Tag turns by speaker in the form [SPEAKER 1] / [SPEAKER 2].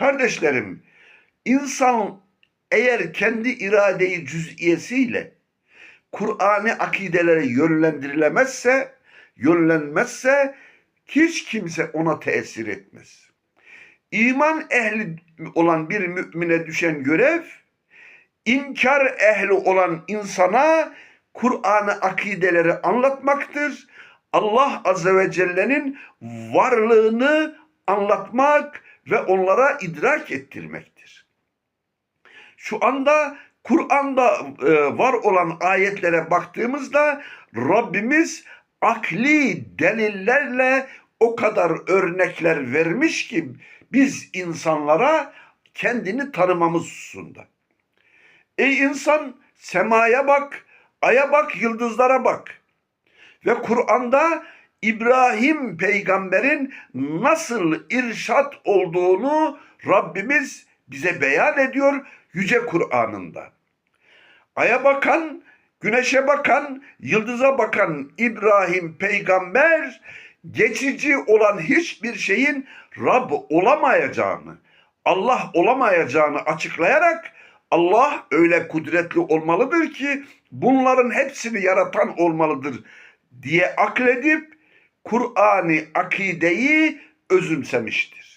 [SPEAKER 1] Kardeşlerim, insan eğer kendi iradeyi cüz'iyesiyle Kur'an'ı akidelere yönlendirilemezse, yönlenmezse hiç kimse ona tesir etmez. İman ehli olan bir mümine düşen görev, inkar ehli olan insana Kur'an'ı akideleri anlatmaktır. Allah Azze ve Celle'nin varlığını anlatmak ve onlara idrak ettirmektir. Şu anda Kur'an'da e, var olan ayetlere baktığımızda Rabbimiz akli delillerle o kadar örnekler vermiş ki biz insanlara kendini tanımamız hususunda. Ey insan semaya bak, aya bak, yıldızlara bak. Ve Kur'an'da İbrahim peygamberin nasıl irşat olduğunu Rabbimiz bize beyan ediyor Yüce Kur'an'ında. Aya bakan, güneşe bakan, yıldıza bakan İbrahim peygamber geçici olan hiçbir şeyin Rab olamayacağını, Allah olamayacağını açıklayarak Allah öyle kudretli olmalıdır ki bunların hepsini yaratan olmalıdır diye akledip Kur'an'ı akideyi özümsemişti.